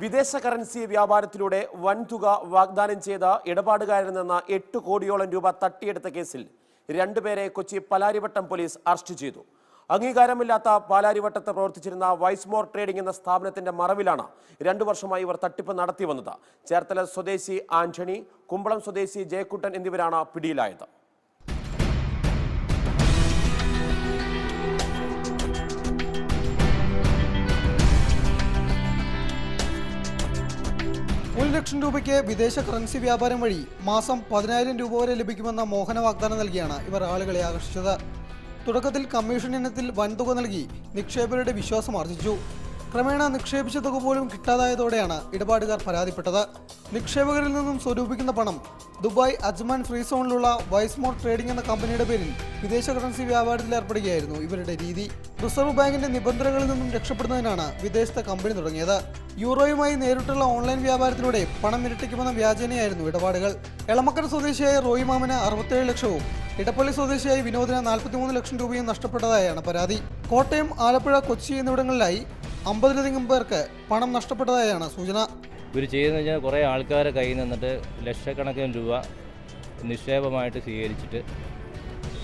വിദേശ കറൻസി വ്യാപാരത്തിലൂടെ വൻതുക വാഗ്ദാനം ചെയ്ത ഇടപാടുകാരിൽ നിന്ന് എട്ട് കോടിയോളം രൂപ തട്ടിയെടുത്ത കേസിൽ രണ്ടുപേരെ കൊച്ചി പാലാരിവട്ടം പോലീസ് അറസ്റ്റ് ചെയ്തു. അംഗീകാരമില്ലാത്ത പാലാരിവട്ടത്ത് പ്രവർത്തിച്ചിരുന്ന വൈസ്മോർ ട്രേഡിംഗ് എന്ന സ്ഥാപനത്തിന്റെ മറവിലാണ് രണ്ടു വർഷമായി ഇവർ തട്ടിപ്പ് നടത്തി വന്നത് ചേർത്തല സ്വദേശി ആന്റണി കുമ്പളം സ്വദേശി ജയക്കുട്ടൻ എന്നിവരാണ് പിടിയിലായത്. ഒരു ലക്ഷം രൂപയ്ക്ക് വിദേശ കറൻസി വ്യാപാരം വഴി മാസം പതിനായിരം രൂപ വരെ ലഭിക്കുമെന്ന മോഹന വാഗ്ദാനം നൽകിയാണ് ഇവർ ആളുകളെ ആകർഷിച്ചത്. തുടക്കത്തിൽ കമ്മീഷൻ ഇനത്തിൽ വൻതുക നൽകി നിക്ഷേപകരുടെ വിശ്വാസം ആർജിച്ചു. ക്രമേണ നിക്ഷേപിച്ച തുക പോലും കിട്ടാതായതോടെയാണ് ഇടപാടുകാർ പരാതിപ്പെട്ടത്. നിക്ഷേപകരിൽ നിന്നും സ്വരൂപിക്കുന്ന പണം ദുബായ് അജ്മാൻ ഫ്രീ സോണിലുള്ള വൈസ്മോർ ട്രേഡിംഗ് എന്ന കമ്പനിയുടെ പേരിൽ വിദേശ കറൻസി വ്യാപാരത്തിൽ ഏർപ്പെടുകയായിരുന്നു ഇവരുടെ രീതി. റിസർവ് ബാങ്കിന്റെ നിബന്ധനകളിൽ നിന്നും രക്ഷപ്പെടുന്നതിനാണ് വിദേശത്തെ കമ്പനി തുടങ്ങിയത്. യൂറോയുമായി നേരിട്ടുള്ള ഓൺലൈൻ വ്യാപാരത്തിലൂടെ പണം ഇരട്ടിക്കുമെന്ന വ്യാജനയായിരുന്നു ഇടപാടുകൾ. എളമക്കര സ്വദേശിയായ റോയി മാമന് അറുപത്തേഴ് ലക്ഷവും ഇടപ്പള്ളി സ്വദേശിയായ വിനോദിന് നാൽപ്പത്തിമൂന്ന് ലക്ഷം രൂപയും നഷ്ടപ്പെട്ടതായാണ് പരാതി. കോട്ടയം ആലപ്പുഴ കൊച്ചി എന്നിവിടങ്ങളിലായി അമ്പതിലധികം പേർക്ക് പണം നഷ്ടപ്പെട്ടതായാണ് സൂചന. ഇവർ ചെയ്യുന്നത് വെച്ചാൽ കുറേ ആൾക്കാരെ കയ്യിൽ നിന്നിട്ട് ലക്ഷക്കണക്കിന് രൂപ നിക്ഷേപമായിട്ട് സ്വീകരിച്ചിട്ട്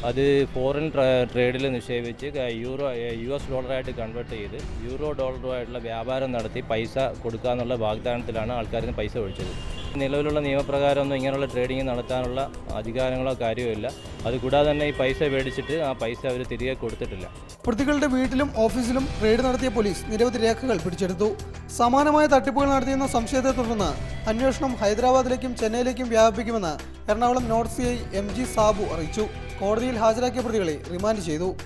അത് ഫോറിൻ ട്രേഡിൽ നിക്ഷേപിച്ച് യൂറോ യു എസ് ഡോളറായിട്ട് കൺവേർട്ട് ചെയ്ത് യൂറോ ഡോളറുമായിട്ടുള്ള വ്യാപാരം നടത്തി പൈസ കൊടുക്കാന്നുള്ള വാഗ്ദാനത്തിലാണ് ആൾക്കാരിന് പൈസ ഒഴിച്ചത്. നിലവിലുള്ള നിയമപ്രകാരമൊന്നും ഇങ്ങനെയുള്ള ട്രേഡിംഗ് നടത്താനുള്ള അധികാരങ്ങളോ കാര്യമോ ഇല്ല. അതുകൂടാതെ തന്നെ ഈ പൈസ മേടിച്ചിട്ട് ആ പൈസ അവർ തിരികെ കൊടുത്തിട്ടില്ല. പ്രതികളുടെ വീട്ടിലും ഓഫീസിലും റെയ്ഡ് നടത്തിയ പോലീസ് നിരവധി രേഖകൾ പിടിച്ചെടുത്തു. സമാനമായ തട്ടിപ്പുകൾ നടത്തിയെന്ന സംശയത്തെ തുടർന്ന് അന്വേഷണം ഹൈദരാബാദിലേക്കും ചെന്നൈയിലേക്കും വ്യാപിപ്പിക്കുമെന്ന് Ernakulam north C I M G Sabu അറിയിച്ചു. കോടതിയിൽ ഹാജരാക്കിയ പ്രതികളെ റിമാൻഡ് ചെയ്തു.